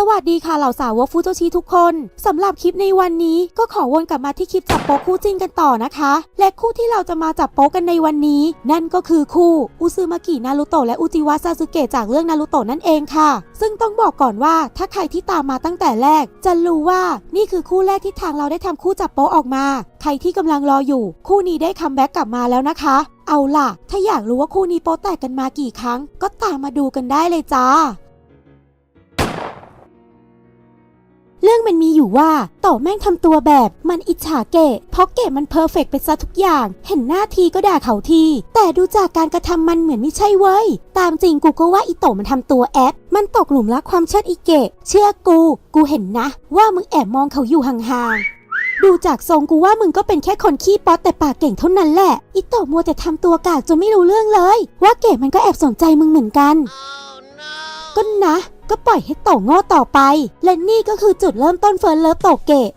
สวัสดีค่ะเหล่าสาวกฟูโตชิทุกคนสำหรับคลิปในวันนี้ก็ขอวนกลับมาที่คลิปจับโป๊คู่จิ้นกันต่อนะคะ และคู่ที่เราจะมาจับโป๊กันในวันนี้ นั่นก็คือคู่อุซึมากินารุโตะและอุจิวะซาสึเกะจากเรื่องนารุโตะนั่นเองค่ะ ซึ่งต้องบอกก่อนว่าถ้าใครที่ตามมาตั้งแต่แรก จะรู้ว่านี่คือคู่แรกที่ทางเราได้ทำคู่จับโป๊ออกมา ใครที่กำลังรออยู่ คู่นี้ได้คัมแบ็กกลับมาแล้วนะคะเอาล่ะ ถ้าอยากรู้ว่าคู่นี้โป๊แตกกันมากี่ครั้ง ก็ตามมาดูกันได้เลยจ้า รื่องมันมีอยู่ว่าต่อแม่งทำตัวแบบมันอิจฉาเกะเพราะเกะมันเพอร์เฟกต์ไปซะทุกอย่าง เห็นหน้าทีก็ด่าเขาที แต่ดูจากการกระทำมันเหมือนไม่ใช่เว้ย ตามจริงกูก็ว่าอีโตะมันทำตัวแอปมันตกหลุมรักความเชิดอีเกะ เชื่อกู กูเห็นนะ ว่ามึงแอบมองเขาอยู่ห่างๆดูจากทรงกูว่ามึงก็เป็นแค่คนขี้ป๊อตแต่ปากเก่งเท่านั้นแหละ อิโตะมัวแต่ทำตัวกากจนไม่รู้เรื่องเลย ว่าเกะมันก็แอบสนใจมึงเหมือนกันก็นะ ก็ปล่อยให้โตโง่ต่อไป และนี่ก็คือจุดเริ่มต้นเฟิร์นเลิฟโตเกะ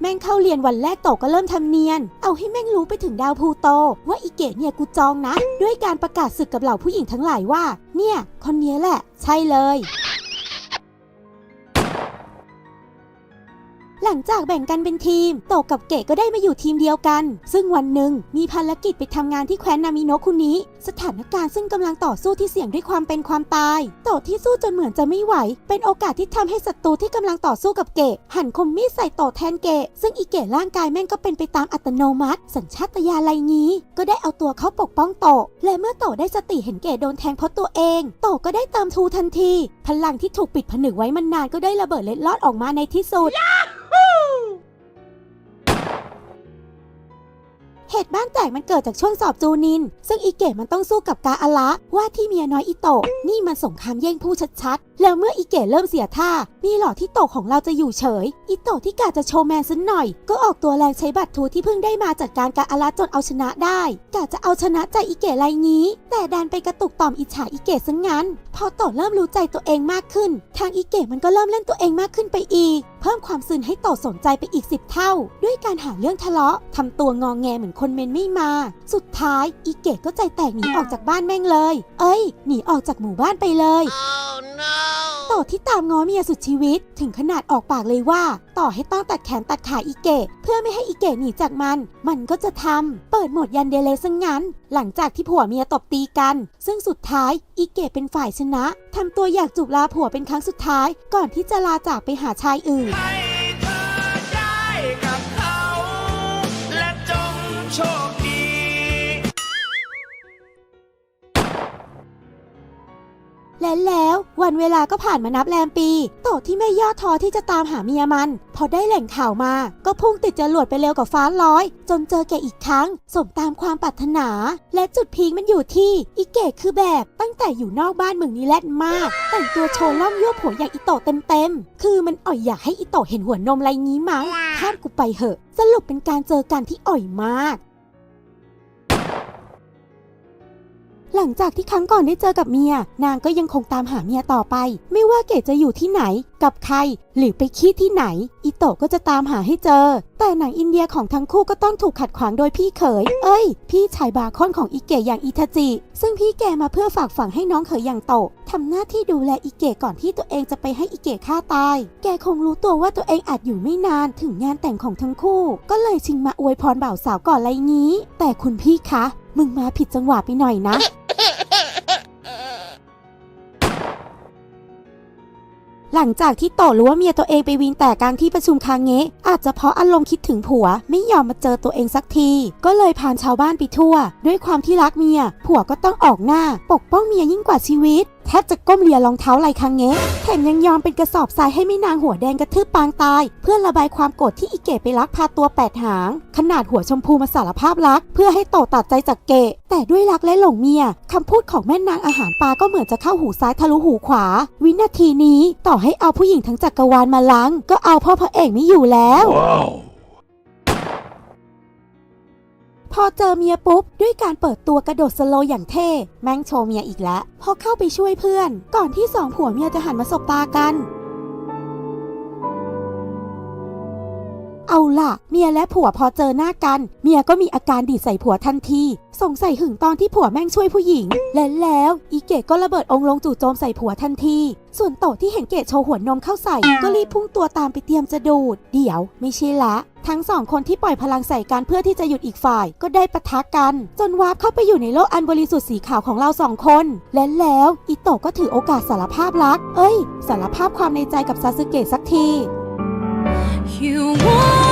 แม่งเข้าเรียนวันแรกโตก็เริ่มทำเนียน เอาให้แม่งรู้ไปถึงดาวพลูโต ว่าอีเกะเนี่ยกูจองนะ ด้วยการประกาศศึกกับเหล่าผู้หญิงทั้งหลายว่า เนี่ย คนนี้แหละ ใช่เลย หลังจากแบ่งกันเป็นทีม โตกับเกะก็ได้มาอยู่ทีมเดียวกัน ซึ่งวันหนึ่งมีภารกิจไปทำงานที่แคว้นนามิโนะคุนี้สถานการณ์ซึ่งกำลังต่อสู้ที่เสี่ยงด้วยความเป็นความตาย โตที่สู้จนเหมือนจะไม่ไหว เป็นโอกาสที่ทำให้ศัตรูที่กำลังต่อสู้กับเกะหันคมมีดใส่โตแทนเกะซึ่งอีเกะร่างกายแม่งก็เป็นไปตามอัตโนมัติ สัญชาตญาณไรงี้ ก็ได้เอาตัวเขาปกป้องโต และเมื่อโตได้สติเห็นเกะโดนแทงเพราะตัวเอง โตก็ได้เติมทูทันที พลังที่ถูกปิดผนึกไว้มันนานก็ได้ระเบิดเล็ดลอดออกมาในที่สุด ตุบ้านแตกมันเกิดจากช่วงสอบจูนิน ซึ่งอีเกะมันต้องสู้กับกาอาระว่าที่เมียน้อยอิโตะนี่มันสงครามแย่งผู้ชัด แล้วเมื่ออีเกะเริ่มเสียท่า มีหลอดที่โตของเราจะอยู่เฉยอิโตะที่กาจะโชว์แมนสักหน่อย ก็ออกตัวแรงใช้บัตรทูที่เพิ่งได้มาจัดการกาอาระจนเอาชนะได้กาจะเอาชนะใจอีเกะไรงี้ แต่ดันไปกระตุกต่อมอิจฉาอีเกะซะงงั้น พอโตเริ่มรู้ใจตัวเองมากขึ้น ทางอีเกะมันก็เริ่มเล่นตัวเองมากขึ้นไปอีก เพิ่มความซึนให้โตสนใจไปอีกสิบเท่า ด้วยการหาเรื่องทะเลาะทำตัวงองแงเหมือนคนเมนไม่มา สุดท้ายอีเกะก็ใจแตกหนีออกจากบ้านแม่งเลย เอ้ยหนีออกจากหมู่บ้านไปเลย Oh no! ต่อที่ตามง้อเมียสุดชีวิต ถึงขนาดออกปากเลยว่า ต่อให้ต้องตัดแขนตัดขาอีเกะเพื่อไม่ให้อีเกะหนีจากมัน มันก็จะทำเปิดโหมดยันเดเลซะงงั้น หลังจากที่ผัวเมียตบตีกัน ซึ่งสุดท้ายอีเกะเป็นฝ่ายชนะทำตัวอยากจูบลาผัวเป็นครั้งสุดท้าย ก่อนที่จะลาจากไปหาชายอื่น และแล้ววันเวลาก็ผ่านมานับแรมปี โตะที่ไม่ย่อท้อที่จะตามหาเมียมัน พอได้แหล่งข่าวมา ก็พุ่งติดจรวดไปเร็วกว่าฟ้าร้อย จนเจอแกอีกครั้ง สมตามความปรารถนา และจุดพีคมันอยู่ที่อีเกะคือแบบตั้งแต่อยู่นอกบ้านเมืองนี้แลดมาก แต่งตัวโชว์ล่องยั่วผัวอย่างอีโตะเต็มๆคือมันอ่อยอยากให้อีโตะเห็นหัวนมไรงี้มั้งข้ามกูไปเหอะ สรุปเป็นการเจอกันที่อ่อยมาก หลังจากที่ครั้งก่อนได้เจอกับเมีย นางก็ยังคงตามหาเมียต่อไป ไม่ว่าเกดจะอยู่ที่ไหน กับใคร หรือไปขี้ที่ไหน อิโตะก็จะตามหาให้เจอ แต่หนังอินเดียของทั้งคู่ก็ต้องถูกขัดขวางโดยพี่เขย เอ้ย พี่ชายบาคอนของอิเกะอย่างอิทาจิ ซึ่งพี่แกมาเพื่อฝากฝังให้น้องเขยอย่างโตะทำหน้าที่ดูแลอิเกะก่อนที่ตัวเองจะไปให้อิเกะฆ่าตาย แกคงรู้ตัวว่าตัวเองอาจอยู่ไม่นานถึงงานแต่งของทั้งคู่ ก็เลยชิงมาอวยพรบ่าวสาวก่อนไรงี้ แต่คุณพี่คะ มึงมาผิดจังหวะไปหน่อยนะ หลังจากที่โตะรู้ว่าเมียตัวเองไปวีนแต่กลางที่ประชุมคางเงะอาจจะเพราะอารมณ์คิดถึงผัว ไม่ยอมมาเจอตัวเองสักที ก็เลยพานชาวบ้านไปทั่ว ด้วยความที่รักเมีย ผัวก็ต้องออกหน้า ปกป้องเมียยิ่งกว่าชีวิต แทบจะก้มเลียรองเท้าไหลคางเงะแถมยังยอมเป็นกระสอบทรายให้ไม่นางหัวแดงกระทืบปางตาย เพื่อระบายความโกรธที่อีเกะไปลักพาตัวแปดหาง ขนาดหัวชมพูมาสารภาพรัก เพื่อให้โตตัดใจจากเกะ แต่ด้วยรักและหลงเมียคำพูดของแม่นางอาหารปลาก็เหมือนจะเข้าหูซ้ายทะลุหูขวา วินาทีนี้ต่อให้เอาผู้หญิงทั้งจักรวาลมาล้างก็เอาพ่อพระเอกไม่อยู่แล้ว Wow. พอเจอเมียปุ๊บ ด้วยการเปิดตัวกระโดดสโลอย่างเท่ แม่งโชว์เมียอีกแล้ว พอเข้าไปช่วยเพื่อน ก่อนที่สองผัวเมียจะหันมาสบตากัน เอาล่ะ เมียและผัวพอเจอหน้ากัน เมียก็มีอาการดีดใส่ผัวทันที สงสัยหึงตอนที่ผัวแม่งช่วยผู้หญิง และแล้วอีเกะก็ระเบิดองค์ลงจู่โจมใส่ผัวทันที ส่วนโตที่เห็นเกะโชว์หัวนมเข้าใส่ ก็รีบพุ่งตัวตามไปเตรียมจะดูด เดี๋ยวไม่ใช่ละ ทั้งสองคนที่ปล่อยพลังใส่กันเพื่อที่จะหยุดอีกฝ่าย ก็ได้ปะทะกัน จนวาร์ปเข้าไปอยู่ในโลกอันบริสุทธิ์สีขาวของเราสองคน และแล้วอิโตะก็ถือโอกาสสารภาพรัก เอ้ย สารภาพความในใจกับซาสึเกะสักที You want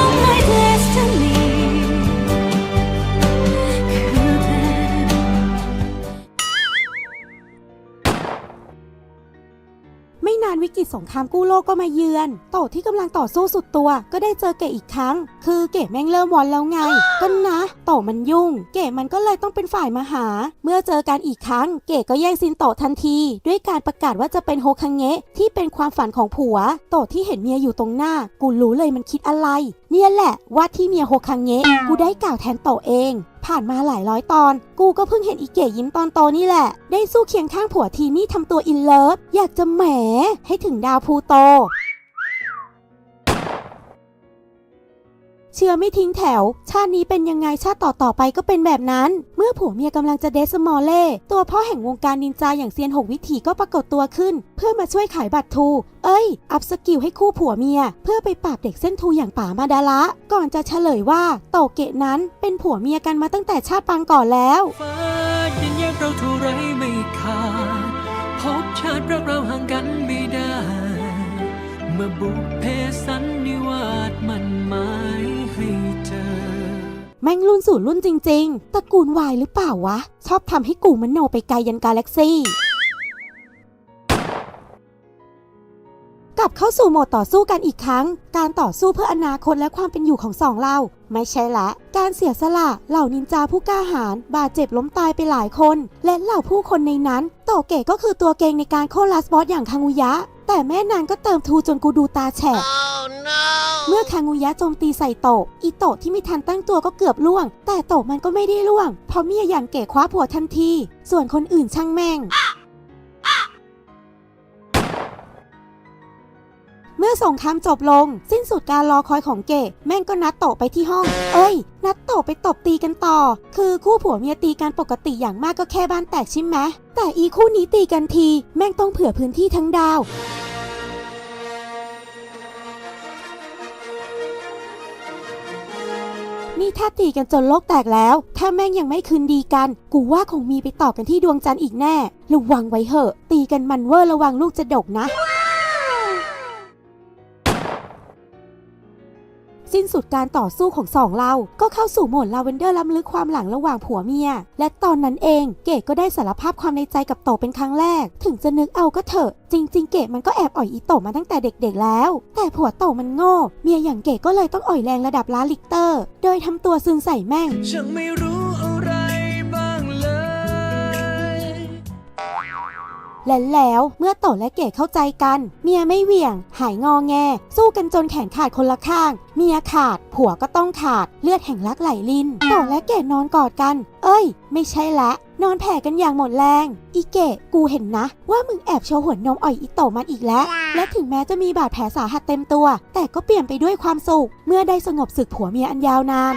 านวิกฤตสงครามกู้โลกก็มาเยือนโตที่กำลังต่อสู้สุดตัว ก็ได้เจอเกะอีกครั้ง คือเกะแม่งเริ่มวอนแล้วไงก็นะ โตมันยุ่ง เกะมันก็เลยต้องเป็นฝ่ายมาหา เมื่อเจอกันอีกครั้ง เกะก็แย่งซินโตทันที ด้วยการประกาศว่าจะเป็นโฮคังเงะที่เป็นความฝันของผัว โตที่เห็นเมียอยู่ตรงหน้า กูรู้เลยมันคิดอะไร เนี่ยแหละว่าที่เมียโฮคังเงะกูได้กล่าวแทนโตเอง ผ่านมาหลายร้อยตอน กูก็เพิ่งเห็นอีเกะยิ้มตอนโตนี่แหละ ได้สู้เคียงข้างผัวทีนี่ทำตัวอินเลิฟ อยากจะแหมให้ถึงดาวพูโต เชื่อไม่ทิ้งแถว ชาตินี้เป็นยังไงชาติต่อต่อๆไปก็เป็นแบบนั้น เมื่อผัวเมียกำลังจะเดสมอลเล่ตัวพ่อแห่งวงการนินจาอย่างเซียนหกวิถีก็ปรากฏตัวขึ้น เพื่อมาช่วยขายบัตรทู เอ้ย อัพสกิลให้คู่ผัวเมีย เพื่อไปปราบเด็กเส้นทูอย่างป่ามาดาละ ก่อนจะเฉลยว่าโตเกะนั้นเป็นผัวเมียกันมาตั้งแต่ชาติปางก่อนแล้วฟ้ายันแยกเราเท่าไรไม่ขาดพบชาติรักเราห่างกันไม่ได้ เมื่อบุพเพสัน แม่งรุ่นสู่รุ่นจริง ๆตระกูลวายหรือเปล่าวะ ชอบทำให้กูมันโนไปไกลยันกาแล็กซี่กลับเข้าสู่โหมดต่อสู้กันอีกครั้ง การต่อสู้เพื่ออนาคตและความเป็นอยู่ของสองเรา ไม่ใช่ละ การเสียสละ เหล่านินจาผู้กล้าหาญบาดเจ็บล้มตายไปหลายคน และเหล่าผู้คนในนั้น โตเกะก็คือตัวเก่งในการโค่นลาสบอสอย่างคังุยะ แต่แม่นางก็เติมทูจนกูดูตาแฉะ เมื่อคางูยะโจมตีใส่โตะอีโตะที่ไม่ทันตั้งตัวก็เกือบล่วง แต่โตะมันก็ไม่ได้ล่วง เพราะเมียอย่างเก๋คว้าผัวทันที ส่วนคนอื่นช่างแม่งเมื่อสงครามจบลง สิ้นสุดการรอคอยของเก๋แม่งก็นัดโตะไปที่ห้อง เอ้ย นัดโตะไปตบตีกันต่อ คือคู่ผัวเมียตีกันปกติอย่างมากก็แค่บ้านแตกใช่ไหมแต่อีคู่นี้ตีกันที แม่งต้องเผื่อพื้นที่ทั้งดาว นี่ถ้าตีกันจนโลกแตกแล้ว ถ้าแม่งยังไม่คืนดีกัน กูว่าคงมีไปต่อกันที่ดวงจันทร์อีกแน่ ระวังไว้เหอะ ตีกันมันเวอร์ระวังลูกจะดกนะ สุดการต่อสู้ของสองเรา ก็เข้าสู่โหมดลาเวนเดอร์ล้ำลึกความหลังระหว่างผัวเมีย และตอนนั้นเองเกดก็ได้สารภาพความในใจกับโตเป็นครั้งแรก ถึงจะนึกเอาก็เถอะ จริง ๆ เกดมันก็แอบอ่อยอีโตมาตั้งแต่เด็กๆแล้ว แต่ผัวโตมันโง่ เมียอย่างเกดก็เลยต้องอ่อยแรงระดับล้านลิกเตอร์ โดยทำตัวซึนใส่แม่งฉันไม่รู้ และแล้วเมื่อโตและเก๋เข้าใจกัน เมียไม่เหวี่ยง หายงอแง สู้กันจนแขนขาดคนละข้าง เมียขาด ผัวก็ต้องขาด เลือดแห่งรักไหลลินโตและเก๋นอนกอดกัน เอ้ย ไม่ใช่ละนอนแผ่กันอย่างหมดแรง อีเกะ กูเห็นนะ ว่ามึงแอบโชว์หัวนมอ่อยอีโตมันอีกแล้ว และถึงแม้จะมีบาดแผลสาหัสเต็มตัว แต่ก็เปลี่ยนไปด้วยความสุข เมื่อได้สงบศึกผัวเมียอันยาวนาน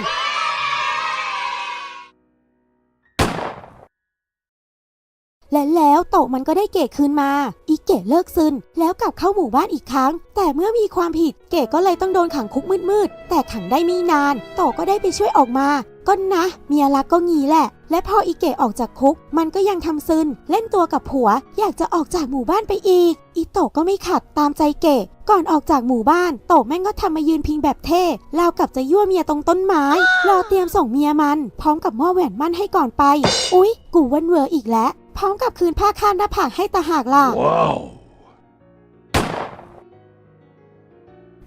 และแล้วโตะมันก็ได้เก๋คืนมา อีเก๋เลิกซึนแล้วกลับเข้าหมู่บ้านอีกครั้ง แต่เมื่อมีความผิดเก๋ก็เลยต้องโดนขังคุกมืดๆ แต่ขังได้ไม่นาน โตะก็ได้ไปช่วยออกมา ก็นะ เมียรักก็งีแหละ และพออีเก๋ออกจากคุก มันก็ยังทำซึนเล่นตัวกับผัว อยากจะออกจากหมู่บ้านไปอีก อีโตะก็ไม่ขัดตามใจเก๋ก่อนออกจากหมู่บ้าน โตะแม่งก็ทำมายืนพิงแบบเท่ราวกับจะยั่วเมียตรงต้นไม้รอเตรียมส่งเมียมัน พร้อมกับหม้อแหวนมั่นให้ก่อนไป อุ๊ย กูวันเวอร์อีกแล้ว พร้อมกับคืนผ้าคาดหน้าผากให้ตาหากล่ะ Wow.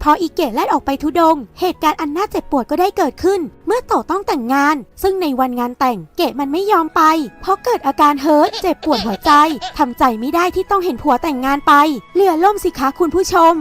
พออีเกะแลดออกไปทุดง เหตุการณ์อันน่าเจ็บปวดก็ได้เกิดขึ้น เมื่อโตต้องแต่งงาน ซึ่งในวันงานแต่งเกะมันไม่ยอมไป เพราะเกิดอาการเฮิร์ตเจ็บปวดหัวใจทำใจไม่ได้ที่ต้องเห็นผัวแต่งงานไปเรือล่มสิคะคุณผู้ชม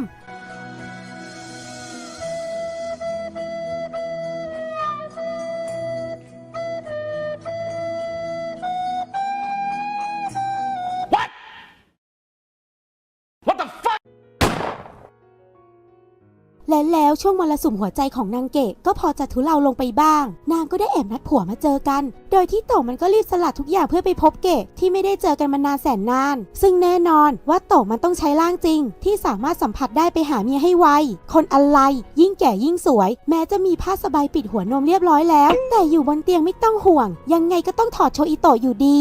และแล้วแล้วช่วงมรสุมหัวใจของนางเกะก็พอจะทุเลาลงไปบ้าง นางก็ได้แอบนัดผัวมาเจอกัน โดยที่โตมันก็รีบสลัดทุกอย่างเพื่อไปพบเกะที่ไม่ได้เจอกันมานานแสนนาน ซึ่งแน่นอนว่าโตมันต้องใช้ร่างจริง ที่สามารถสัมผัสได้ไปหาเมียให้ไว คนอะไรยิ่งแก่ยิ่งสวย แม้จะมีผ้าสบายปิดหัวนมเรียบร้อยแล้ว แต่อยู่บนเตียงไม่ต้องห่วง ยังไงก็ต้องถอดโชอิโตะอยู่ดี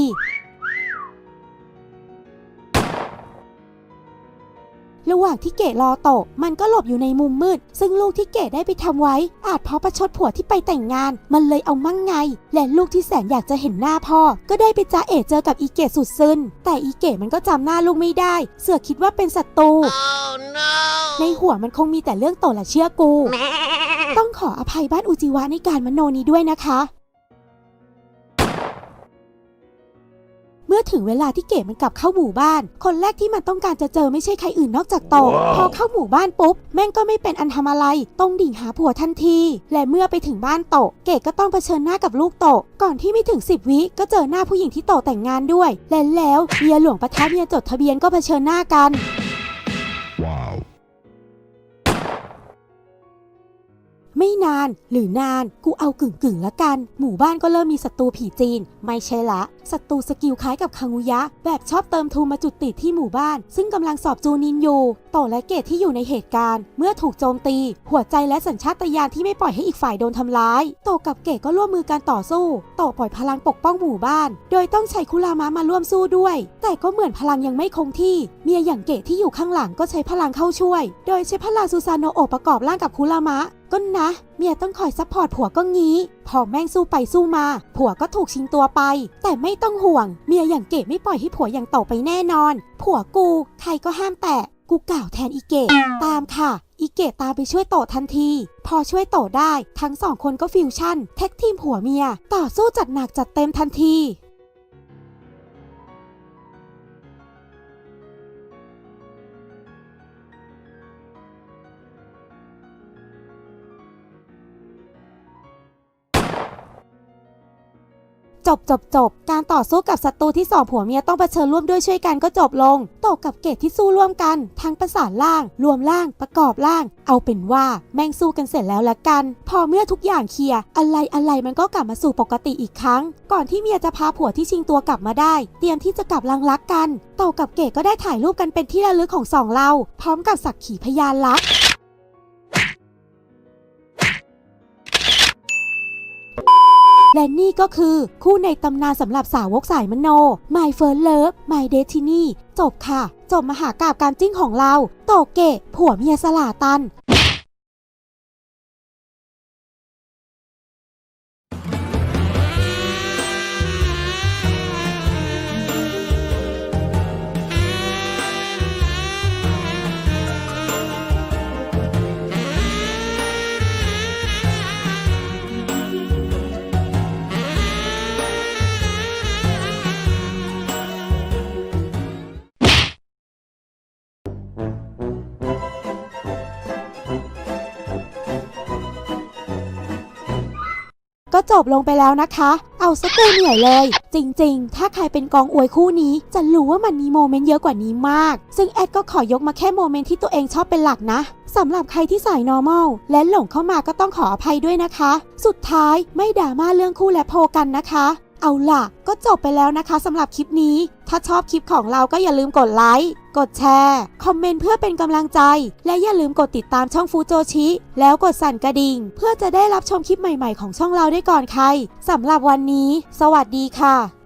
ระหว่างที่เกดรอโตะมันก็หลบอยู่ในมุมมืด ซึ่งลูกที่เกดได้ไปทำไว้ อาจเพราะประชดผัวที่ไปแต่งงาน มันเลยเอามั่งไง และลูกที่แสนอยากจะเห็นหน้าพ่อ ก็ได้ไปจ้าเอ๋เจอกับอีเกดสุดซึนแต่อีเกดมันก็จำหน้าลูกไม่ได้ เสือกคิดว่าเป็นศัตรูในหัวมันคงมีแต่เรื่องโตและเชื่อกู ต้องขออภัยบ้านอุจิวะในการมโนนี้ด้วยนะคะ เมื่อถึงเวลาที่เก๋มันกลับเข้าหมู่บ้าน คนแรกที่มันต้องการจะเจอไม่ใช่ใครอื่นนอกจากโตพอเข้าหมู่บ้านปุ๊บ แม่งก็ไม่เป็นอันทำอะไร ต้องดิ่งหาผัวทันที และเมื่อไปถึงบ้านโตเก๋ก็ต้องเผชิญหน้ากับลูกโตก่อนที่ไม่ถึง 10 วิก็เจอหน้าผู้หญิงที่โตแต่งงานด้วย และแล้วเมียหลวงประทับเมียจดทะเบียนก็เผชิญหน้ากัน ไม่นานหรือนานกูเอากึ่งกึ่งละกัน หมู่บ้านก็เริ่มมีศัตรูผีจีน ไม่ใช่ละศัตรูสกิลคล้ายกับคังุยะ แบบชอบเติมทูมาจุดติดที่หมู่บ้าน ซึ่งกำลังสอบจูนินอยู่โตและเกตที่อยู่ในเหตุการณ์ เมื่อถูกโจมตี หัวใจและสัญชาตญาณที่ไม่ปล่อยให้อีกฝ่ายโดนทำร้ายโตกับเกตก็ร่วมมือการต่อสู้โตปล่อยพลังปกป้องหมู่บ้าน โดยต้องใช้คุรามะมาร่วมสู้ด้วย แต่ก็เหมือนพลังยังไม่คงที่ เมียอย่างเกตที่อยู่ข้างหลังก็ใช้พลังเข้าช่วย โดยใช้พลังซูซานโนโอประกอบร่างกับคุรามะ ก็นะ เมียต้องคอยซัพพอร์ตผัวก็งี้ พอแม่งสู้ไปสู้มา ผัวก็ถูกชิงตัวไป แต่ไม่ต้องห่วง เมียอย่างเกดไม่ปล่อยให้ผัวอย่างโตไปแน่นอน ผัวกู ใครก็ห้ามแตะกูกล่าวแทนอีเกดตามค่ะ อีเกดตามไปช่วยโตทันที พอช่วยโตได้ ทั้งสองคนก็ฟิวชั่น แท็กทีมผัวเมีย ต่อสู้จัดหนักจัดเต็มทันที จบจบจบการต่อสู้กับศัตรูที่สองผัวเมียต้องเผชิญร่วมด้วยช่วยกันก็จบลง ตกับเกตที่สู้ร่วมกัน ทั้งประสานร่าง รวมร่าง ประกอบร่าง เอาเป็นว่าแม่งสู้กันเสร็จแล้วละกัน พอเมื่อทุกอย่างเคลียร์อะไรอะไรมันก็กลับมาสู่ปกติอีกครั้ง ก่อนที่เมียจะพาผัวที่ชิงตัวกลับมาได้ เตรียมที่จะกลับลังรักกันโตกับเกตก็ได้ถ่ายรูปกันเป็นที่ระลึกของสองเรา พร้อมกับสักขีพยานรัก และนี่ก็คือคู่ในตำนานสำหรับสาวกสายมโน My First Love My Destiny จบค่ะ จบมหากาบการจิ้งของเรา โตเกะผัวเมียสลาตัน จบลงไปแล้วนะคะ เอาซะกูเหนื่อยเลย จริงๆ ถ้าใครเป็นกองอวยคู่นี้ จะรู้ว่ามันมีโมเมนต์เยอะกว่านี้มาก ซึ่งแอดก็ขอยกมาแค่โมเมนต์ที่ตัวเองชอบเป็นหลักนะสำหรับใครที่สาย normal และหลงเข้ามาก็ต้องขออภัยด้วยนะคะ สุดท้ายไม่ด่ามาเรื่องคู่และโพกันนะคะ เอาล่ะ ก็จบไปแล้วนะคะสำหรับคลิปนี้ ถ้าชอบคลิปของเราก็อย่าลืมกดไลค์ กดแชร์ คอมเมนต์เพื่อเป็นกำลังใจ และอย่าลืมกดติดตามช่องฟูโจชิ แล้วกดสั่นกระดิ่ง เพื่อจะได้รับชมคลิปใหม่ๆของช่องเราได้ก่อนใครสำหรับวันนี้ สวัสดีค่ะ